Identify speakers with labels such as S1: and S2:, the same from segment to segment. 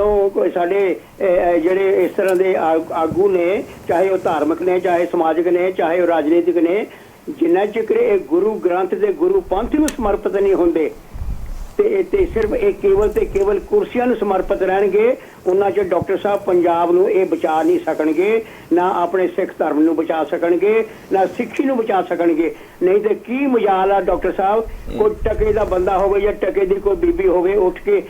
S1: ਜਦੋਂ ਕੋਈ ਸਾਡੇ ਜਿਹੜੇ ਇਸ ਤਰ੍ਹਾਂ ਦੇ ਆਗੂ ਨੇ ਚਾਹੇ ਉਹ ਧਾਰਮਿਕ ਨੇ ਚਾਹੇ ਸਮਾਜਿਕ ਨੇ ਚਾਹੇ ਉਹ ਰਾਜਨੀਤਿਕ ਨੇ ਜਿੰਨਾ ਚਿਰ ਇਹ ਗੁਰੂ ਗ੍ਰੰਥ ਦੇ ਗੁਰੂ ਪੰਥ ਨੂੰ ਸਮਰਪਿਤ ਨਹੀਂ ਹੁੰਦੇ ਤੇ ਇਹ ਤੇ ਸਿਰਫ ਇਹ ਕੇਵਲ ਤੇ ਕੇਵਲ ਕੁਰਸੀਆਂ ਨੂੰ ਸਮਰਪਿਤ ਰਹਿਣਗੇ ਉਹਨਾਂ ਚ ਡਾਕਟਰ ਸਾਹਿਬ ਪੰਜਾਬ ਨੂੰ ਇਹ ਬਚਾ ਨਹੀਂ ਸਕਣਗੇ ਨਾ ਆਪਣੇ ਸਿੱਖ ਧਰਮ ਨੂੰ ਬਚਾ ਸਕਣਗੇ ਨਾ ਸਿੱਖੀ ਨੂੰ ਬਚਾ ਸਕਣਗੇ। ਨਹੀਂ ਤੇ ਕੀ ਮਜਾਲ ਆ ਡਾਕਟਰ ਸਾਹਿਬ ਕੋਈ ਟਕੇ ਦਾ ਬੰਦਾ ਹੋਵੇ ਜਾਂ ਟਕੇ ਦੀ ਕੋਈ ਬੀਬੀ ਹੋਵੇ ਉੱਠ ਕੇ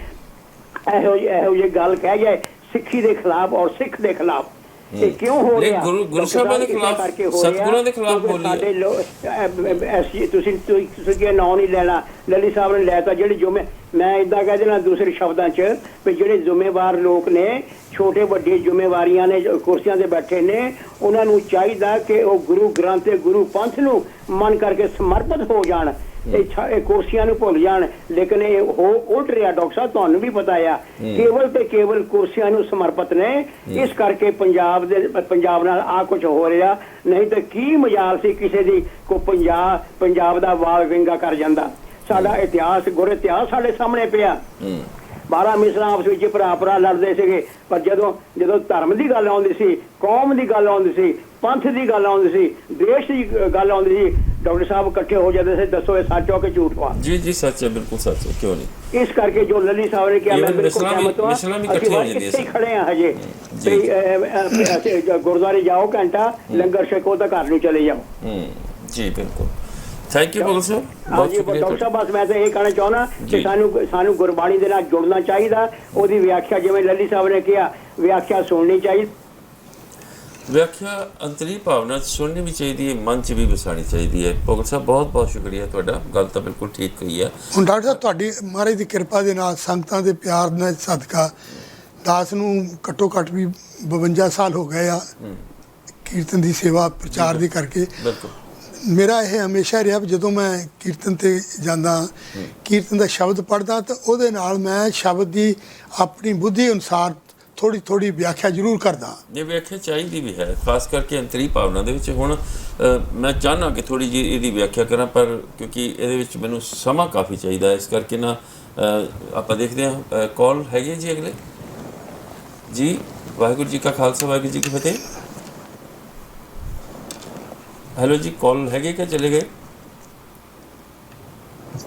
S1: ਇਹੋ ਜਿਹੀ ਇਹੋ ਜਿਹੀ ਗੱਲ ਕਹਿ ਜਾਏ ਸਿੱਖੀ ਦੇ ਖਿਲਾਫ ਔਰ ਸਿੱਖ ਦੇ ਖਿਲਾਫ। ਇਹ ਕਿਉਂ ਹੋ ਰਿਹਾ?
S2: ਗੁਰੂ- ਗੁਰੂ ਸਾਹਿਬਾਂ ਦੇ ਖਿਲਾਫ, ਸਤਿਗੁਰਾਂ ਦੇ ਖਿਲਾਫ ਬੋਲੀ।
S1: ਸਾਡੇ ਲੋ- ਅਹ, ਅਹ, ਐਸੀ ਤੁਸੀਂ ਤੁਸੀਂ ਕੀ ਨਾਂ ਨਹੀਂ ਲੈਣਾ। ਲੱਲੀ ਸਾਹਿਬ ਨੇ ਲੈਤਾ ਜਿਹੜੇ ਜੁਮੇ ਮੈਂ ਇਦਾਂ ਕਹਿ ਦੇਣਾ ਦੂਸਰੇ ਸ਼ਬਦਾਂ 'ਚ ਵੀ ਜਿਹੜੇ ਜ਼ਿੰਮੇਵਾਰ ਲੋਕ ਨੇ ਛੋਟੇ ਵੱਡੇ ਜ਼ਿੰਮੇਵਾਰੀਆਂ ਨੇ ਜੋ ਕੁਰਸੀਆਂ ਤੇ ਬੈਠੇ ਨੇ ਉਹਨਾਂ ਨੂੰ ਚਾਹੀਦਾ ਕਿ ਉਹ ਗੁਰੂ ਗ੍ਰੰਥ ਤੇ ਗੁਰੂ ਪੰਥ ਨੂੰ ਮੰਨ ਕਰਕੇ ਸਮਰਪਿਤ ਹੋ ਜਾਣ ਇਹ ਛ- ਇਹ ਕੁਰਸੀਆਂ ਨੂੰ ਭੁੱਲ ਜਾਣ। ਲੇਕਿਨ ਇਹ ਹੋ ਉਲਟ ਰਿਹਾ ਡਾਕਟਰ ਸਾਹਿਬ ਤੁਹਾਨੂੰ ਵੀ ਪਤਾ ਆ ਕੇਵਲ ਤੇ ਕੇਵਲ ਕੁਰਸੀਆਂ ਨੂੰ ਸਮਰਪਿਤ ਨੇ ਇਸ ਕਰਕੇ ਪੰਜਾਬ ਦੇ ਪੰਜਾਬ ਨਾਲ ਆ ਕੁਝ ਹੋ ਰਿਹਾ ਨਹੀਂ ਤਾਂ ਕੀ ਮਜਾਲ ਸੀ ਕਿਸੇ ਦੀ ਕੋ ਪੰਜਾਬ ਪੰਜਾਬ ਦਾ ਵਾਲ ਵਿੰਗਾ ਕਰ ਜਾਂਦਾ। ਸਾਡਾ ਇਤਿਹਾਸ ਗੁਰ ਇਤਿਹਾਸ ਸਾਡੇ ਸਾਹਮਣੇ ਪਿਆ।
S2: ਹੂੰ।
S1: ਬਾਰਾਂ ਮਿਸਲਾਂ ਆਪਸ ਵਿੱਚ ਭਰਾ ਭਰਾ ਲੜਦੇ ਸੀਗੇ। ਪਰ ਜਦੋਂ ਜਦੋਂ ਧਰਮ ਦੀ ਗੱਲ ਆਉਂਦੀ ਸੀ ਕੌਮ ਦੀ ਗੱਲ ਆਉਂਦੀ ਸੀ ਪੰਥ ਦੀ ਗੱਲ ਆਉਂਦੀ ਸੀ ਦੇਸ਼ ਦੀ ਗੱਲ ਆਉਂਦੀ ਸੀ ਡਾਕਟਰ ਸਾਹਿਬ ਇਕੱਠੇ ਹੋ ਜਾਂਦੇ ਸੀ ਦੱਸੋ ਇਹ ਸੱਚ ਹੋ ਕਿ ਝੂਠ ਵਾ?
S2: ਜੀ ਜੀ ਸੱਚ ਹੈ ਬਿਲਕੁਲ ਸੱਚ ਹੈ ਕਿਉਂ ਨਹੀਂ?
S1: ਇਸ ਕਰਕੇ ਜੋ ਲੱਲੀ ਸਾਹਿਬ ਨੇ ਕਿਹਾ ਮੈਂ ਬਿਲਕੁਲ ਸਹਿਮਤ ਹਾਂ।
S2: ਮਿਸਲਾਂ ਵੀ
S1: ਅਸੀਂ
S2: ਇਕੱਠੀਆਂ ਹੋ ਜਾਂਦੀਆਂ ਸੀ।
S1: ਖੜੇ ਆ ਹਜੇ।
S2: ਜੀ।
S1: ਤੇ ਗੁਰਦੁਆਰੇ ਜਾਓ ਘੰਟਾ ਲੰਗਰ ਛਕੋ ਤਾਂ ਘਰ ਨੂੰ ਚਲੇ ਜਾਓ।
S2: ਹੂੰ ਜੀ ਬਿਲਕੁਲ। ਥੈਂਕ ਯੂ ਭਗਤ ਸਾਹਿਬ ਬਹੁਤ
S1: ਹਾਂਜੀ
S2: ਸ਼ੁਕਰੀਆ
S1: ਡਾਕਟਰ ਸਾਹਿਬ। ਬਸ ਮੈਂ ਤਾਂ ਇਹ ਕਹਿਣਾ ਚਾਹੁੰਦਾ। ਕਿ ਸਾਨੂੰ ਸਾਨੂੰ ਗੁਰਬਾਣੀ ਦੇ ਨਾਲ ਜੁੜਨਾ ਚਾਹੀਦਾ। ਉਹਦੀ ਵਿਆਖਿਆ ਜਿਵੇਂ ਲੱਲੀ ਸਾਹਿਬ ਨੇ ਕਿਹਾ ਵਿਆਖਿਆ ਸੁਣਨੀ ਚਾਹੀਦੀ
S2: ਵਿਆਖਿਆ ਅੰਤਰੀ ਭਾਵਨਾ ਸੁਣਨੀ ਵੀ ਚਾਹੀਦੀ ਹੈ ਮਨ 'ਚ ਵੀ ਵਸਾਣੀ ਚਾਹੀਦੀ ਹੈ। ਭਗਤ ਸਾਹਿਬ ਬਹੁਤ ਬਹੁਤ ਸ਼ੁਕਰੀਆ ਤੁਹਾਡਾ। ਗੱਲ ਤਾਂ ਬਿਲਕੁਲ ਠੀਕ ਕਹੀ ਹੈ
S3: ਹੁਣ ਡਾਕਟਰ ਸਾਹਿਬ ਤੁਹਾਡੀ ਮਹਾਰਾਜ ਦੀ ਕਿਰਪਾ ਦੇ ਨਾਲ ਸੰਗਤਾਂ ਦੇ ਪਿਆਰ ਨਾਲ ਸਦਕਾ ਦਾਸ ਨੂੰ ਘੱਟੋ ਘੱਟ ਵੀ 52 ਸਾਲ ਹੋ ਗਏ ਆ ਕੀਰਤਨ ਦੀ ਸੇਵਾ ਪ੍ਰਚਾਰ ਦੀ ਕਰਕੇ।
S2: ਬਿਲਕੁਲ।
S3: ਮੇਰਾ ਇਹ ਹਮੇਸ਼ਾ ਰਿਹਾ ਵੀ ਜਦੋਂ ਮੈਂ ਕੀਰਤਨ ਤੇ ਜਾਂਦਾ, ਕੀਰਤਨ ਦਾ ਸ਼ਬਦ ਪੜ੍ਹਦਾ ਤਾਂ ਉਹਦੇ ਨਾਲ ਮੈਂ ਸ਼ਬਦ ਦੀ ਆਪਣੀ ਬੁੱਧੀ ਅਨੁਸਾਰ ਥੋੜੀ ਥੋੜੀ ਵਿਆਖਿਆ ਜ਼ਰੂਰ ਕਰਦਾ।
S2: ਇਹ ਵਿਆਖਿਆ ਚਾਹੀਦੀ ਵੀ ਹੈ, ਖਾਸ ਕਰਕੇ ਅੰਤਰੀ ਭਾਵਨਾ ਦੇ ਵਿੱਚ। ਹੁਣ ਮੈਂ ਚਾਹਨਾ ਕਿ ਥੋੜੀ ਜੀ ਇਹਦੀ ਵਿਆਖਿਆ ਕਰਾਂ, ਪਰ ਕਿਉਂਕਿ ਇਹਦੇ ਵਿੱਚ ਮੈਨੂੰ ਸਮਾਂ ਕਾਫੀ ਚਾਹੀਦਾ ਇਸ ਕਰਕੇ ਨਾ ਆਪਾਂ ਦੇਖਦੇ ਹਾਂ ਕਾਲ ਹੈਗੇ ਜੀ ਅਗਲੇ? ਜੀ, ਵਾਹਿਗੁਰੂ ਜੀ ਕਾ ਖਾਲਸਾ, ਵਾਹਿਗੁਰੂ ਜੀ ਕੀ ਫਤਿਹ। ਹੈਲੋ ਜੀ ਕਾਲ ਹੈਗੇ ਕਿ ਚਲੇ ਗਏ?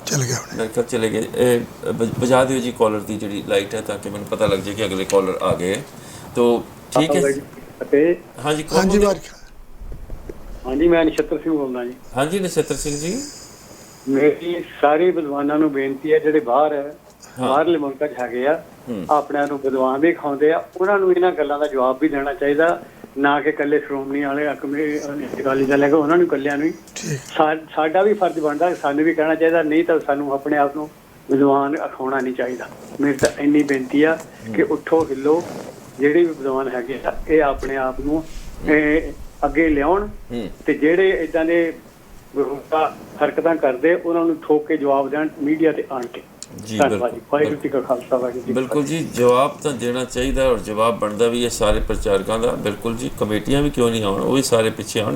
S3: ਚਲ ਗਿਆ
S2: ਮੇਰੇ ਖਿਆਲ ਚਲੇ ਗਏ। ਇਹ ਬ- ਬੁਝਾ ਦਿਓ ਜੀ ਕਾਲਰ ਦੀ ਜਿਹੜੀ ਲਾਈਟ ਹੈ ਤਾਂ ਕਿ ਮੈਨੂੰ ਪਤਾ ਲੱਗ ਜਾਏ ਕਿ ਅਗਲੇ ਕਾਲਰ ਆ ਗਏ। ਤੋ ਠੀਕ ਹੈ?
S4: ਅਤੇ
S2: ਹਾਂਜੀ ਕੌਣ
S3: ਹਾਂਜੀ
S2: ਬੋਲਦੇ?
S3: ਵਾਰ
S4: ਹਾਂਜੀ ਮੈਂ ਨਛੱਤਰ ਸਿੰਘ ਬੋਲਦਾ ਜੀ।
S2: ਹਾਂਜੀ ਨਛੱਤਰ ਸਿੰਘ ਜੀ।
S4: ਮੇਰੀ ਸਾਰੇ ਵਿਦਵਾਨਾਂ ਨੂੰ ਬੇਨਤੀ ਹੈ ਜਿਹੜੇ ਬਾਹਰ ਹੈ। ਬਾਹਰਲੇ ਮੁਲਕਾਂ 'ਚ ਹੈਗੇ ਆ
S2: ਹੂੰ।
S4: ਆਪਣਿਆਂ ਨੂੰ ਵਿਦਵਾਨ ਵੀ ਖਾਉਂਦੇ ਆ ਉਹਨਾਂ ਨੂੰ ਇਹਨਾਂ ਗੱਲਾਂ ਦਾ ਜਵਾਬ ਵੀ ਦੇਣਾ ਚਾਹੀਦਾ। ਨਾ ਕਿ ਇਕੱਲੇ ਸ਼੍ਰੋਮਣੀ ਵਾਲੇ ਅਕਾਲੀ ਦਲ ਹੈਗਾ ਉਹਨਾਂ ਨੂੰ ਇਕੱਲਿਆਂ ਨੂੰ ਹੀ। ਸਾਡਾ ਵੀ ਫਰਜ਼ ਬਣਦਾ ਸਾਨੂੰ ਵੀ ਕਹਿਣਾ ਚਾਹੀਦਾ ਨਹੀਂ ਤਾਂ ਸਾਨੂੰ ਆਪਣੇ ਆਪ ਨੂੰ ਵਿਦਵਾਨ ਅਖਾਉਣਾ ਨਹੀਂ ਚਾਹੀਦਾ। ਮੇਰੀ ਤਾਂ ਇੰਨੀ ਬੇਨਤੀ ਆ ਕਿ ਉੱਠੋ ਹਿੱਲੋ ਜਿਹੜੇ ਵੀ ਵਿਦਵਾਨ ਹੈਗੇ ਆ ਇਹ ਆਪਣੇ ਆਪ ਨੂੰ ਅੱਗੇ ਲਿਆਉਣ ਤੇ ਜਿਹੜੇ ਇਦਾਂ ਦੇ ਹਰਕਤਾਂ ਕਰਦੇ ਉਹਨਾਂ ਨੂੰ ਠੋਕ ਕੇ ਜਵਾਬ ਦੇਣ ਮੀਡੀਆ ਤੇ ਆਣ ਕੇ।
S2: ਜੀ, ਬਿਲਕੁਲ,
S4: ਵਾਹਿਗੁਰੂ ਜੀ ਕਾ ਖਾਲਸਾ ਵਾਹਿਗੁਰੂ ਜੀ
S2: ਬਿਲਕੁਲ ਜੀ ਜਵਾਬ ਤਾਂ ਦੇਣਾ ਚਾਹੀਦਾ ਔਰ ਜਵਾਬ ਬਣਦਾ ਵੀ ਹੈ ਸਾਰੇ ਪ੍ਰਚਾਰਕਾਂ ਦਾ। ਬਿਲਕੁਲ ਜੀ ਕਮੇਟੀਆਂ ਵੀ ਕਿਉਂ ਨਹੀਂ ਆਉਣ? ਉਹ ਵੀ ਸਾਰੇ ਪਿੱਛੇ ਆਉਣ।